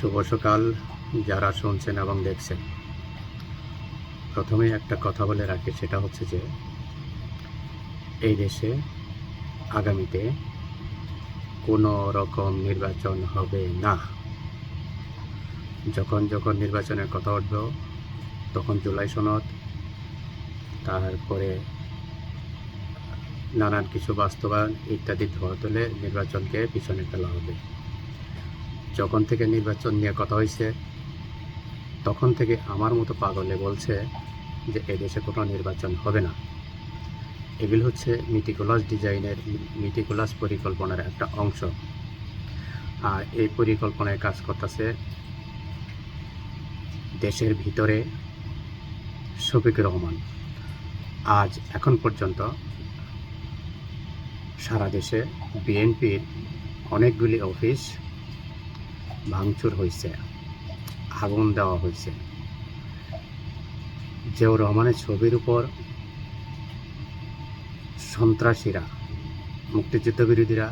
শুভ সকাল যারা শুনছেন এবং দেখছেন। প্রথমে একটা কথা বলে রাখি, সেটা হচ্ছে যে, এই দেশে আগামীতে কোনো রকম নির্বাচন হবে না। যখন যখন নির্বাচনের কথা উঠবে, তখন জুলাই সনদ, তারপরে নানান কিছু বাস্তবায়ন ইত্যাদি ধোয়া তুলে নির্বাচনকে পিছনে ফেলা হবে। যখন থেকে নির্বাচন নিয়ে কথা হয়েছে, তখন থেকে আমার মতো পাগলে বলছে যে এদেশে কোনো নির্বাচন হবে না। এগুলো হচ্ছে মিটিকুলাস ডিজাইনের মিটিকুলাস পরিকল্পনার একটা অংশ। আর এই পরিকল্পনায় কাজ করতেছে দেশের ভিতরে শফিকুর রহমান। আজ এখন পর্যন্ত সারা দেশে বিএনপির অনেকগুলি অফিস ভাঙচুর হয়েছে, আগুন দেওয়া হয়েছে। জিয়াউর রহমানের ছবির উপর সন্ত্রাসীরা, মুক্তিযুদ্ধ বিরোধীরা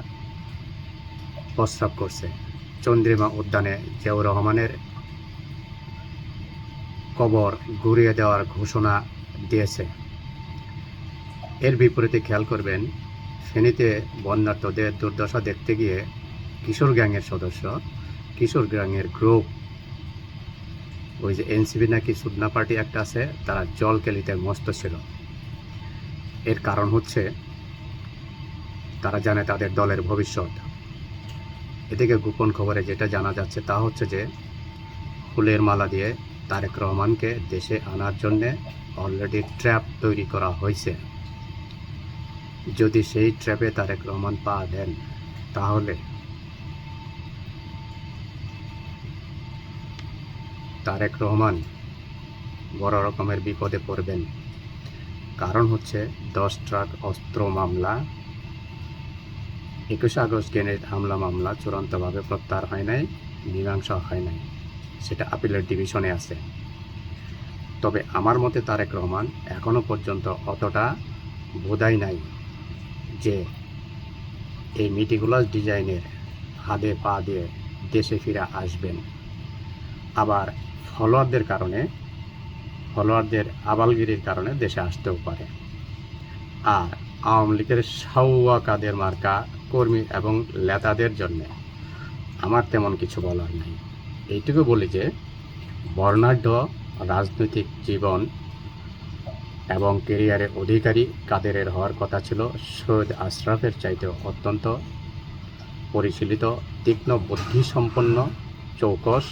প্রস্রাব করছে। চন্দ্রিমা উদ্যানে জিয়াউর রহমানের কবর ঘুরিয়ে দেওয়ার ঘোষণা দিয়েছে। এর বিপরীতে খেয়াল করবেন, ফেনীতে বন্যার্থদের দুর্দশা দেখতে গিয়ে কিশোর গ্যাংয়ের সদস্য কিশোর গ্যাংয়ের গ্রুপ ওই যে এনসিবি নাকি সুদনা পার্টি একটা আছে, তারা জল কেলিতে মস্ত ছিল। এর কারণ হচ্ছে, তারা জানে তাদের দলের ভবিষ্যৎ। এদিকে গোপন খবরে যেটা জানা যাচ্ছে তা হচ্ছে যে, ফুলের মালা দিয়ে তারেক রহমানকে দেশে আনার জন্যে অলরেডি ট্র্যাপ তৈরি করা হয়েছে। যদি সেই ট্র্যাপে তারেক রহমান পা দেন, তাহলে তারেক রহমান বড় রকমের বিপদে পড়বেন। কারণ হচ্ছে দশ ট্রাক অস্ত্র মামলা, একুশে আগস্ট গ্রেনেড হামলা মামলা চূড়ান্তভাবে প্রত্যাহার হয় নাই, মীমাংসা হয় নাই, সেটা আপিলের ডিভিশনে আছে। তবে আমার মতে তারেক রহমান এখনও পর্যন্ত অতটা বোধাই নাই যে এই মিটিকুলাস ডিজাইনের হাতে পা দিয়ে দেশে ফিরে আসবেন। আবার ফলোয়ারদের কারণে ফলোয়ারদের আবালগিরির কারণে দেশে আসতেও পারে। আর আওয়ামী লীগের সাউয়া কাদের মার্কা কর্মী এবং নেতাদের জন্য আমার তেমন কিছু বলার নেই। এইটুকু বলি যে, বর্ণাঢ্য রাজনৈতিক জীবন এবং কেরিয়ারের অধিকারী কাদেরের হওয়ার কথা ছিল সৈয়দ আশরাফের চাইতে অত্যন্ত পরিশীলিত, তীক্ষ্ণ, বুদ্ধিসম্পন্ন, চৌকস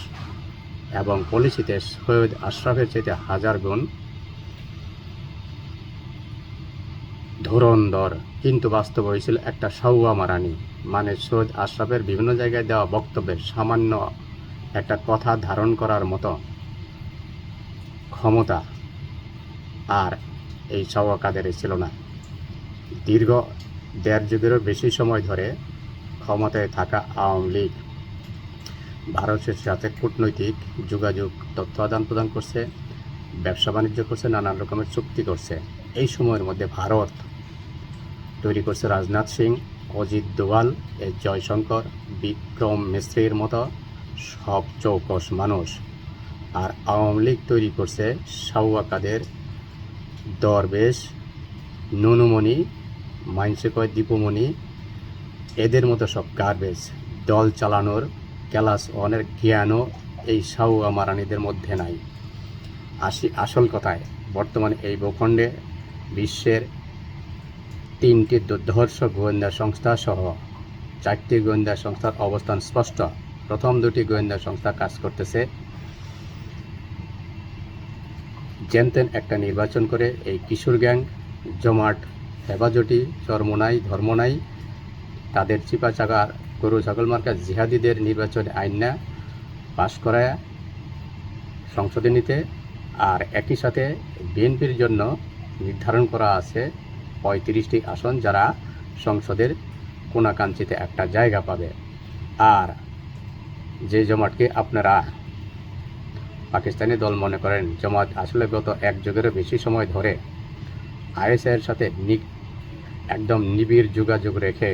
এবং পলিসিতে সৈয়দ আশরাফের চাইতে হাজার গুণ ধুরন্ধর। কিন্তু বাস্তব হয়েছিল একটা সাউয়া মারানি। মানে সৈয়দ আশরাফের বিভিন্ন জায়গায় দেওয়া বক্তব্যের সামান্য একটা কথা ধারণ করার মতো ক্ষমতা আর এই সাউয়া কাদের ছিল না। দীর্ঘ দেড় যুগেরও বেশি সময় ধরে ক্ষমতায় থাকা আওয়ামী লীগ ভারতের সাথে কূটনৈতিক যোগাযোগ, তথ্য আদান প্রদান করছে, ব্যবসা বাণিজ্য করছে, নানান রকমের চুক্তি করছে। এই সময়ের মধ্যে ভারত তৈরি করছে রাজনাথ সিং, অজিত দোভাল এ জয়শঙ্কর, বিক্রম মিস্ত্রির মতো সব চৌকস মানুষ। আর আওয়ামী লীগ তৈরি করছে সাউয়া কাদের দরবেশ, নুনুমণি, মাইনসে কয় দীপুমণি, এদের মতো সব গার্বেজ দল চালানোর ক্লাস ওয়ানের জ্ঞানও এই সাউয়া মারানিদের মধ্যে নাই। আসি, আসল কথায়, বর্তমানে এই ভূখণ্ডে বিশ্বের তিনটি দুর্ধর্ষ গোয়েন্দা সংস্থা সহ চারটি গোয়েন্দা সংস্থার অবস্থান স্পষ্ট। প্রথম দুটি গোয়েন্দা সংস্থা কাজ করতেছে। জেনতেন একটা নির্বাচন করে এই কিশোর গ্যাং, জমাট হেফাজটি চরমোনাই, ধর্মনাই, তাদের চিপা চাকার গরু ছাগল মার্কা জিহাদিদের নির্বাচনে আইন না পাশ করায় সংসদে নিতে আর একই সাথে বিএনপির জন্য নির্ধারণ করা আছে পঁয়ত্রিশটি আসন যারা সংসদের কোনাকাঞ্চিতে একটা জায়গা পাবে। আর যে জমাটকে আপনারা পাকিস্তানি দল মনে করেন জমাত আসলে গত এক যুগেরও বেশি সময় ধরে আইএসআইয়ের সাথে একদম নিবিড় যোগাযোগ রেখে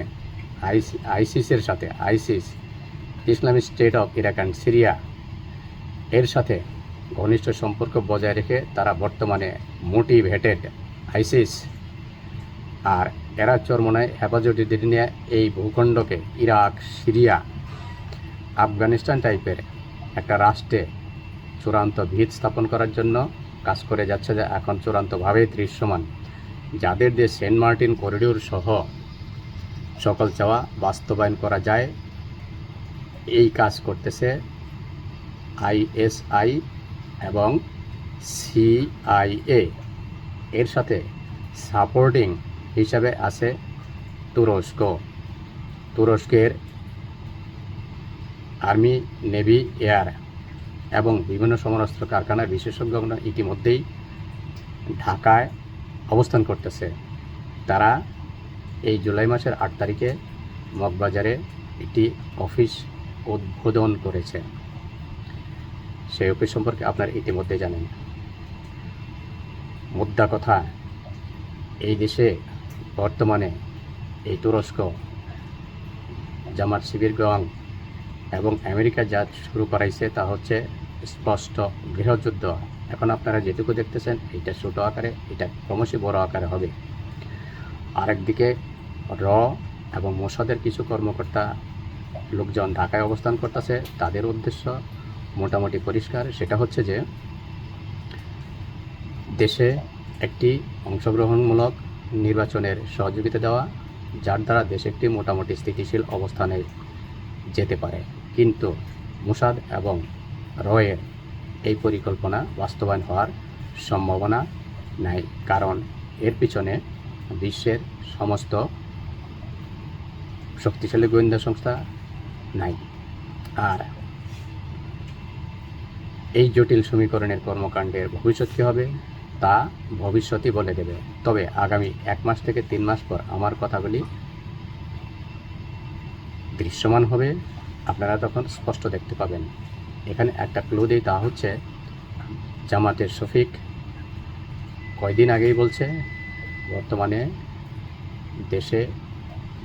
আইসি, আইসিসের সাথে, ISIS Islamic State of Iraq and Syria এর সাথে ঘনিষ্ঠ সম্পর্ক বজায় রেখে তারা বর্তমানে মোটিভেটেড আইসিস। আর এরা চরমনায় হেফাজতে নিয়ে এই ভূখণ্ডকে ইরাক, সিরিয়া, আফগানিস্তান টাইপের একটা রাষ্ট্রে চূড়ান্ত ভিত স্থাপন করার জন্য কাজ করে যাচ্ছে যা এখন চূড়ান্তভাবেই দৃশ্যমান। যাদের দিয়ে সেন্ট মার্টিন করিডোর সহ সকল চাওয়া বাস্তবায়ন করা যায়। এই কাজ করতেছে আইএসআই এবং সিআইএ এর সাথে সাপোর্টিং হিসাবে আছে তুরস্ক। তুরস্কের আর্মি, নেভি, এয়ার এবং বিভিন্ন সমরাস্ত্র কারখানার বিশেষজ্ঞরা ইতিমধ্যেই ঢাকায় অবস্থান করতেছে। তারা এই জুলাই মাসের আট তারিখে মগবাজারে একটি অফিস উদ্বোধন করেছে। সেই অফিস সম্পর্কে আপনারা ইতিমধ্যে জানেন। মুদ্রা কথা, এই দেশে বর্তমানে এই তুরস্ক, জামাত শিবির গং এবং আমেরিকা যা শুরু করাইছে তা হচ্ছে স্পষ্ট গৃহযুদ্ধ। এখন আপনারা যেটুকু দেখতেছেন, এটা ছোটো আকারে, এটা ক্রমশই বড় আকারে হবে। আরেকদিকে র এবং মোসাদের কিছু কর্মকর্তা লোকজন ঢাকায় অবস্থান করতেছে, তাদের উদ্দেশ্য মোটামুটি পরিষ্কার। সেটা হচ্ছে যে, দেশে একটি অংশগ্রহণমূলক নির্বাচনের সহযোগিতা দেওয়া, যার দ্বারা দেশ একটি মোটামুটি স্থিতিশীল অবস্থানে যেতে পারে। কিন্তু মুসাদ এবং রয়ের এই পরিকল্পনা বাস্তবায়ন হওয়ার সম্ভাবনা নাই, কারণ এর পিছনে বিশ্বের সমস্ত শক্তিশালী গোয়েন্দা সংস্থা নাই। আর এই জটিল সমীকরণের কর্মকাণ্ডের ভবিষ্যৎ কী হবে, তা ভবিষ্যতই বলে দেবে। তবে আগামী এক মাস থেকে তিন মাস পর আমার কথাগুলি দৃশ্যমান হবে। আপনারা তখন স্পষ্ট দেখতে পাবেন। এখানে একটা ক্লু দিই, তা হচ্ছে জামাতের শফিক কয়দিন আগেই বলছে, বর্তমানে দেশে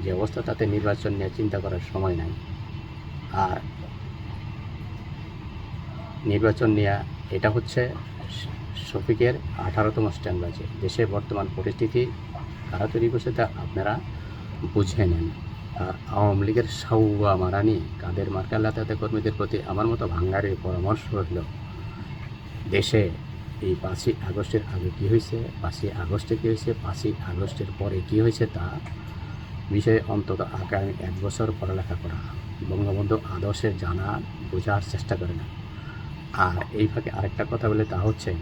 যে অবস্থা, তাতে নির্বাচন নিয়ে চিন্তা করার সময় নাই। আর নির্বাচন নিয়ে এটা হচ্ছে শফিকের আঠারোতম স্ট্যান্ড বাজে দেশে বর্তমান পরিস্থিতি কারা তৈরি করছে তা আপনারা বুঝে নেন। আর আওয়ামী লীগের সাউয়া মারানি, কাদের মার্কা লাতাতে কর্মীদের প্রতি আমার মতো ভাঙ্গারের পরামর্শ রইল দেশে এই পাঁচই আগস্টের আগে কী হয়েছে, পাঁচই আগস্টে কী হয়েছে, পাঁচই আগস্টের পরে কী হয়েছে তা বিষয়ে অন্তত আগামী এক বছর পড়ালেখা করা। বঙ্গবন্ধু আদর্শের জানা বোঝার চেষ্টা করে না। আর এই ফাঁকে আরেকটা কথা বলে, তা হচ্ছে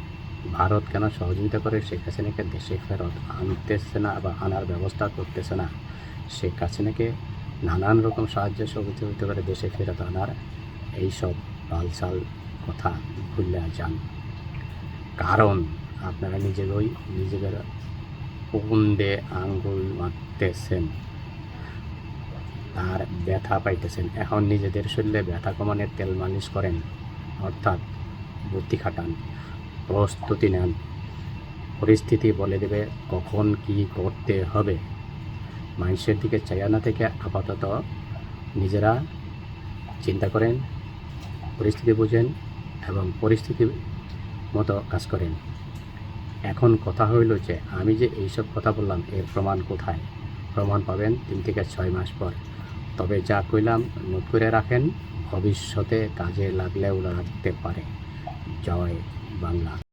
ভারত কেন সহযোগিতা করে শেখ হাসিনাকে দেশে ফেরত আনতেছে না বা আনার ব্যবস্থা করতেছে না? শেখ হাসিনাকে নানান রকম সাহায্য সহযোগিতা করে দেশে ফেরত আনার এইসব বালসাল কথা ভুলে যান। কারণ আপনারা নিজেরই নিজেদের কুন্দে আঙ্গুল মারতেছেন। আর ব্যথা পাইতেছেন। এখন নিজেদের শরীরে ব্যথা কমানোর তেল মালিশ করেন, অর্থাৎ বুদ্ধি খাটান, প্রস্তুতি নেন। পরিস্থিতি বলে দেবে কখন কি করতে হবে। মানুষের দিকে চাইয়া না থেকে আপাতত নিজেরা চিন্তা করেন, পরিস্থিতি বুঝেন এবং পরিস্থিতি মতো কাজ করেন। এখন কথা হইল যে, আমি যে এইসব কথা বললাম এর প্রমাণ কোথায়? প্রমাণ পাবেন তিন থেকে ছয় মাস পর। তবে যা কইলাম নোট করে রাখেন ভবিষ্যতে কাজে লাগলেও লাগতে পারে। জয় বাংলা।